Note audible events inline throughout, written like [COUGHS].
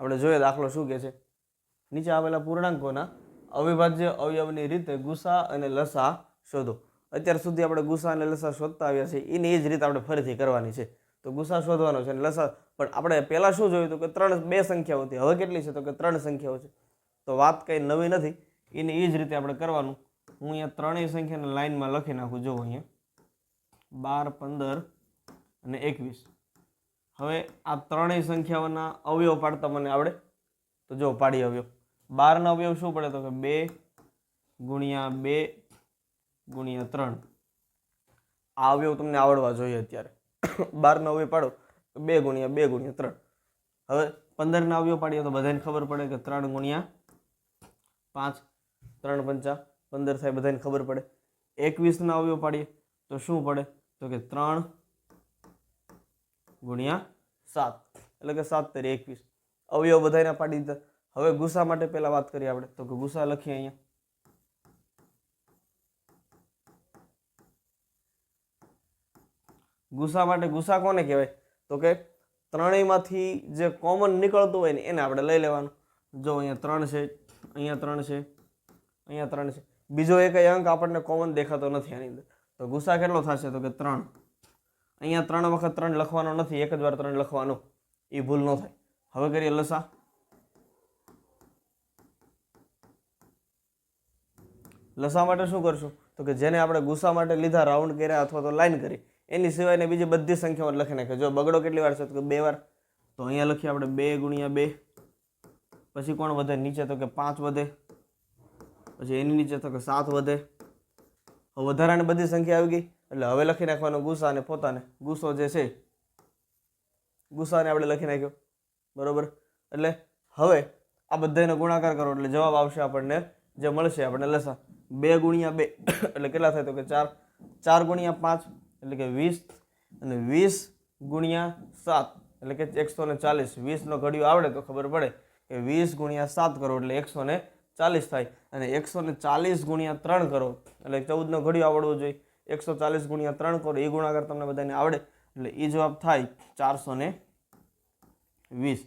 આપણે જોઈએ દાખલો શું કહે છે? નીચે આવેલા પૂર્ણાંકોના અવિભાજ્ય અવયવની રીતે ગુસા અને લસા શોધો. અત્યાર સુધી આપણે ગુસા અને લસા શોધતા આવ્યા છીએ. એની એ જ રીતે આપણે ફરીથી કરવાની છે. તો ગુસા શોધવાનો છે અને લસા, પણ આપણે પહેલાં શું જોયું હતું કે ત્રણ બે સંખ્યાઓ હતી. હવે કેટલી છે તો કે ત્રણ સંખ્યાઓ છે. તો વાત કંઈ નવી નથી. એને એ જ રીતે આપણે કરવાનું. હું અહીંયા ત્રણેય સંખ્યાને લાઇનમાં લખી નાખું. જો અહીંયા. બાર, પંદર અને એકવીસ. હવે આ ત્રણેય સંખ્યાઓના અવયવ પાડતા મને આવડે? તો જો, પાડી અવયવ. બારના અવયવ શું પડે? તો કે બે ગુણ્યા બે ગુણ્યા ત્રણ. આ અવયવ તમને આવડવા જોઈએ અત્યારે. [COUGHS] બારના અવયવ પાડો, તો બે ગુણ્યા બે ગુણ્યા ત્રણ. હવે પંદરના અવયવ પાડીએ તો બધાને ખબર પડે કે ત્રણ ગુણ્યા પાંચ, ત્રણ પંચા, પંદર થાય બધાને ખબર પડે. એકવીસના અવયવ પાડીએ તો શું પડે? તો કે ત્રણ ગુણ્યા સાત. એટલે કે સાત તરી એકવીસ. અવયવ બધાને પાડી દીધા. હવે ગુસા માટે પહેલા વાત કરીએ આપણે. તો કે ગુસા લખીએ અહીંયા. ગુસા માટે ગુસા કોને કહેવાય? તો કે ત્રણેયમાંથી જે કોમન નીકળતું હોય ને, એને આપણે લઈ લેવાનું. જો અહીંયા ત્રણ છે, અહીંયા ત્રણ છે, અહીંયા ત્રણ છે. બીજો એક અંક આપણને કોમન દેખાતો નથી આની અંદર. તો ગુસા કેટલો થશે? તો કે ત્રણ. અહીંયા ત્રણ વખત ત્રણ લખવાનો નથી, એક જ વાર ત્રણ લખવાનો. એ ભૂલ ન થાય. હવે કરીએ લસા. લસા માટે શું કરશું? તો કે જેને આપણે ગુસા માટે લીધા રાઉન્ડ કર્યા અથવા તો લાઈન કરી, એની સિવાયને બીજી બધી સંખ્યામાં લખી નાખે. જો બગડો કેટલી વાર છે? તો કે બે વાર. તો અહીંયા લખીએ આપણે બે ગુણ્યા બે. પછી કોણ વધે? નીચે તો કે પાંચ વધે. પછી એની નીચે તો કે સાત વધે. વધારાની બધી સંખ્યા આવી ગઈ. એટલે હવે લખી નાખવાનો ગુસા અને પોતાને. ગુસ્સો જે છે, ગુસ્સાને આપણે લખી નાખ્યો. બરોબર? એટલે હવે આ બધાનો ગુણાકાર કરો, એટલે જવાબ આવશે આપણને, જે મળશે આપણને લસા. બે ગુણ્યા બે, એટલે કેટલા થાય તો કે ચાર ચાર ગુણ્યા પાંચ, એટલે કે વીસ, અને વીસ ગુણ્યા સાત, એટલે કે એકસો ને ચાલીસ. વીસનો ઘડિયો આવડે તો ખબર પડે કે વીસ ગુણ્યા સાત કરો, એટલે એકસો ને ચાલીસ થાય. અને એકસો ને ચાલીસ ગુણ્યા ત્રણ કરો, એટલે ચૌદનો ઘડિયો આવડવો જોઈએ. એકસો ચાલીસ ગુણ્યા ત્રણ કરો, એ ગુણાકાર તમને બધાને આવડે. એટલે એ જવાબ થાય ચારસો ને વીસ.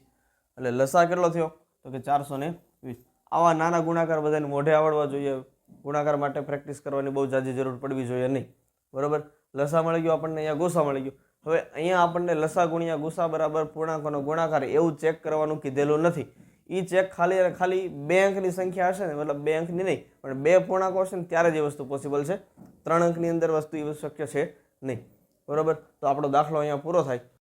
એટલે લસા કેટલો થયો? તો કે ચારસો ને વીસ. આવા નાના ગુણાકાર બધાને મોઢે આવડવા જોઈએ. ગુણાકાર માટે પ્રેક્ટિસ કરવાની બહુ જાજી જરૂર પડવી જોઈએ નહીં. બરોબર? લસા મળી ગયો આપણને, અહીંયા ગોસા મળી ગયો. હવે અહીંયા આપણને લસા ગુણ્યા ગુસા બરાબર પૂર્ણાંકોનો ગુણાકાર એવું ચેક કરવાનું કીધેલું નથી. એ ચેક ખાલી અને ખાલી બે અંકની સંખ્યા હશે ને, મતલબ બે નહીં, પણ બે પૂર્ણાંકો હશે ને ત્યારે જ એ વસ્તુ પોસિબલ છે. ત્રણ અંકની અંદર વસ્તુ એવું શક્ય છે નહીં. બરાબર? તો આપણો દાખલો અહીંયા પૂરો થાય.